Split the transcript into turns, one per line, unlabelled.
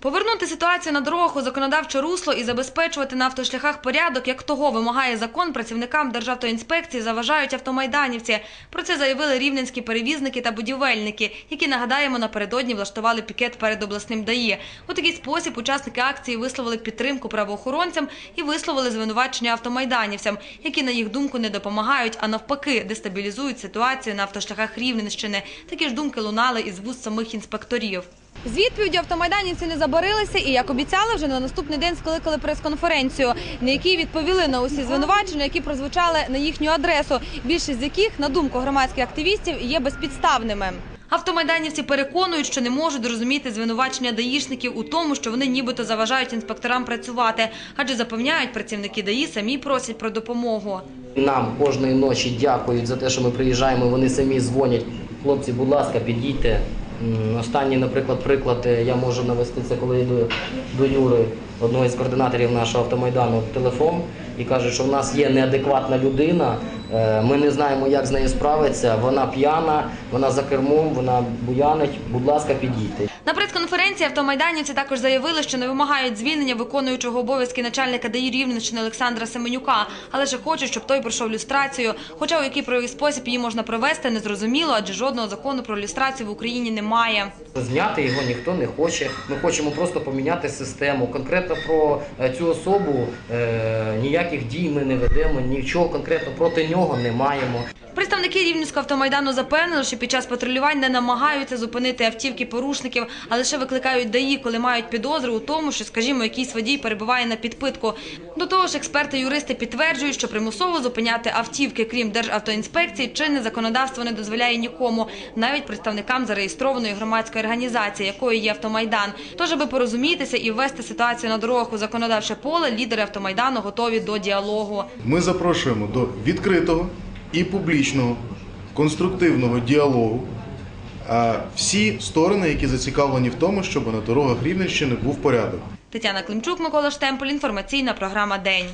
Повернути ситуацію на дорогах у законодавче русло і забезпечувати на автошляхах порядок, як того вимагає закон, працівникам Державтоінспекції заважають автомайданівці. Про це заявили рівненські перевізники та будівельники, які, нагадаємо, напередодні влаштували пікет перед обласним ДАІ. У такий спосіб учасники акції висловили підтримку правоохоронцям і висловили звинувачення автомайданівцям, які, на їх думку, не допомагають, а навпаки, дестабілізують ситуацію на автошляхах Рівненщини. Такі ж думки лунали із вуст самих інспекторів. З відповіді автомайданівці не забарилися і, як обіцяли, вже на наступний день скликали прес-конференцію, на якій відповіли на усі звинувачення, які прозвучали на їхню адресу, більшість з яких, на думку громадських активістів, є безпідставними. Автомайданівці переконують, що не можуть зрозуміти звинувачення даїшників у тому, що вони нібито заважають інспекторам працювати, адже запевняють працівники ДАІ самі просять про допомогу.
Нам кожної ночі дякують за те, що ми приїжджаємо. Вони самі дзвонять. Хлопці, будь ласка, підійдьте. Останній, наприклад, приклад е, я можу навести це, коли йду до Юри, одного із координаторів нашого автомайдану, телефон і каже, що в нас є неадекватна людина. е, Ми не знаємо, як з нею справитися. Вона п'яна, вона за кермом, вона буянить. Будь ласка, підійте.
Прес-конференції автомайданівці також заявили, що не вимагають звільнення виконуючого обов'язки начальника ДАІ Рівненщини Олександра Семенюка, але ж хочуть, щоб той пройшов люстрацію. Хоча у який правовий спосіб її можна провести, незрозуміло, адже жодного закону про люстрацію в Україні немає.
Зняти його ніхто не хоче. Ми хочемо просто поміняти систему. Конкретно про е, цю особу е, ніяких дій ми не ведемо, нічого конкретно проти нього не маємо.
Представники Рівненського автомайдану запевнили, що під час патрулювань не намагаються зупинити автівки порушників, а лише викликають ДАІ, коли мають підозру у тому, що, скажімо, якийсь водій перебуває на підпитку. До того ж, експерти-юристи підтверджують, що примусово зупиняти автівки, крім Державтоінспекції, чинне законодавство не дозволяє нікому, навіть представникам зареєстрованої громадської організації, якою є автомайдан. Тож, аби порозумітися і ввести ситуацію на дорогах у законодавче поле, лідери автомайдану готові до діалогу.
Ми запрошуємо до відкритого і публічного конструктивного діалогу всі сторони, які зацікавлені в тому, щоб на дорогах Рівненщини був порядок.
Тетяна Климчук, Микола Штемпель, інформаційна програма День.